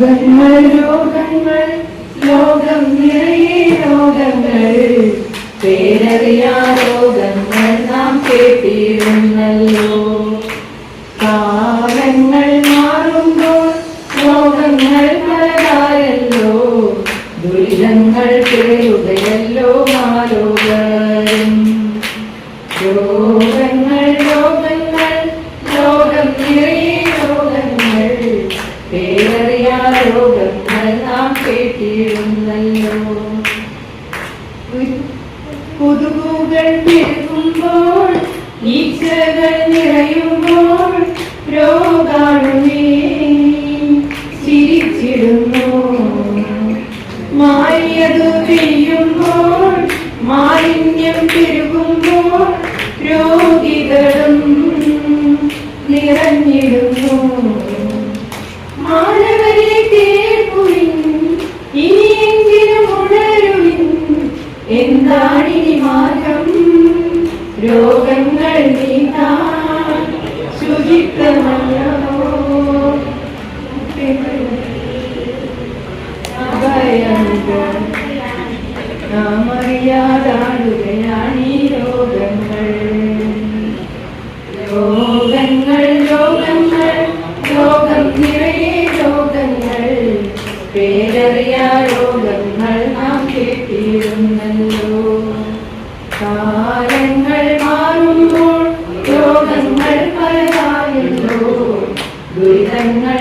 രോഗങ്ങൾ രോഗങ്ങൾ ലോകം നിറയെ രോഗങ്ങൾ പേരറിയാ രോഗങ്ങൾ നാം കേട്ടിരുന്നല്ലോ കാലങ്ങൾ മാറുമ്പോൾ രോഗങ്ങൾ പലതായല്ലോ ദുരിതങ്ങൾ പേരുകയല്ലോ മാലോകരും രോഗങ്ങൾ രോഗങ്ങൾ ലോകം പേരറിയാ രോഗങ്ങൾ നാം കേട്ടിരുന്നല്ലോ കൊതുകുകൾ പെരുകുമ്പോൾ ഈച്ചകൾ നിറയുമ്പോൾ രോഗാണുവേ ചിരിച്ചിടുന്നു. മാറിയതു പെയ്യുമ്പോൾ മാലിന്യം പെരുകുമ്പോൾ രോഗികളും നിറഞ്ഞിടുന്നു. എന്താണിനി മാർഗം? രോഗങ്ങൾ നീക്കാൻ ശുചിത്വമല്ലോ. അഭയങ്ങൾ പേരറിയാലോ ഞങ്ങൾ നാം കേട്ടിരുന്നല്ലോ. കാലങ്ങൾ മാറുമ്പോൾ ലോകങ്ങൾ പലതായല്ലോ. ദുരിതങ്ങൾ